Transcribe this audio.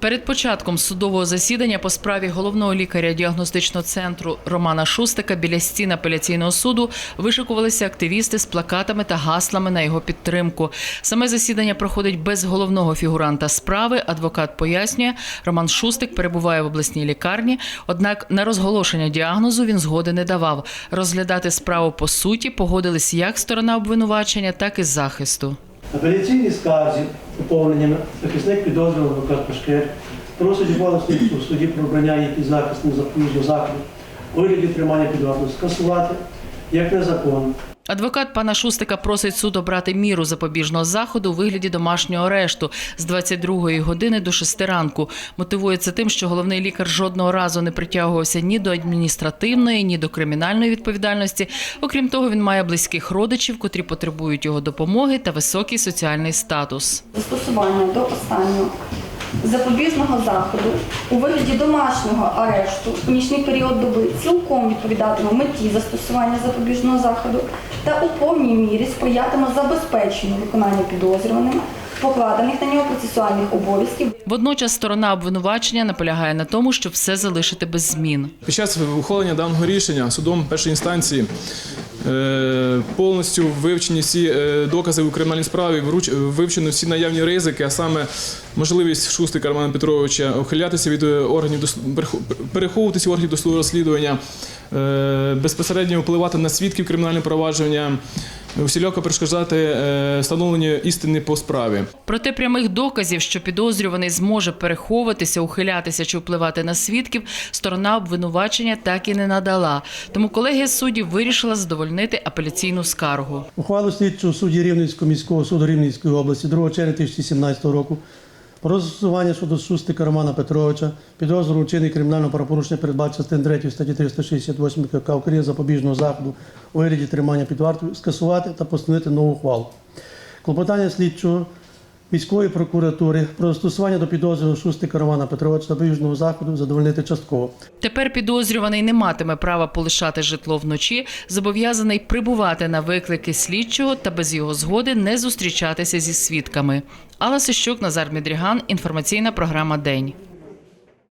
Перед початком судового засідання по справі головного лікаря діагностичного центру Романа Шустика біля стін апеляційного суду вишикувалися активісти з плакатами та гаслами на його підтримку. Саме засідання проходить без головного фігуранта справи. Адвокат пояснює, Роман Шустик перебуває в обласній лікарні. Однак на розголошення діагнозу він згоди не давав. Розглядати справу по суті погодились як сторона обвинувачення, так і захисту. Апеляційній скарзі поповненнями захисник підозрюваного адвокат Пашкер просить ухвалу в суді про обрання який захист запобіжного заходу у вигляді тримання під вартою скасувати як незаконно. Адвокат пана Шустика просить суд обрати міру запобіжного заходу у вигляді домашнього арешту з 22 години до 6 ранку. Мотивує це тим, що головний лікар жодного разу не притягувався ні до адміністративної, ні до кримінальної відповідальності. Окрім того, він має близьких родичів, котрі потребують його допомоги та високий соціальний статус. застосування до останнього запобіжного заходу у вигляді домашнього арешту у нічний період доби цілком відповідатиме меті застосування запобіжного заходу та у повній мірі сприятиме забезпеченню виконання підозрюваним покладених на нього процесуальних обов'язків Водночас сторона обвинувачення наполягає на тому, щоб все залишити без змін. Під час ухвалення даного рішення судом першої інстанції повністю вивчені всі е, докази у кримінальній справі, вивчені вивчено всі наявні ризики, а саме можливість Шустика Романа Петровича ухилятися від е, органів переховуватися органів досудового розслідування, е, безпосередньо впливати на свідків кримінального провадження, усіляко перешкоджати встановлення встановленню істини по справі. Проте прямих доказів, що підозрюваний зможе переховуватися, ухилятися чи впливати на свідків, сторона обвинувачення так і не надала. Тому колегія суддів вирішила задовольнити апеляційну скаргу. Ухвалу слідчого судді Рівненського міського суду Рівненської області 2 червня 2017 року про застосування щодо Сустика Романа Петровича, підозру у кримінального правопорушення передбачено частин 3 статті 368 КК України запобіжного заходу у вигляді тримання під вартою, скасувати та постановити нову ухвалу. Клопотання слідчого міської прокуратури про застосування до підозрюваного Шустика Романа Петровича запобіжного заходу задовольнити частково. Тепер підозрюваний не матиме права полишати житло вночі, зобов'язаний прибувати на виклики слідчого та без його згоди не зустрічатися зі свідками. Алла Сищук, Назар Мідріган. Інформаційна програма День.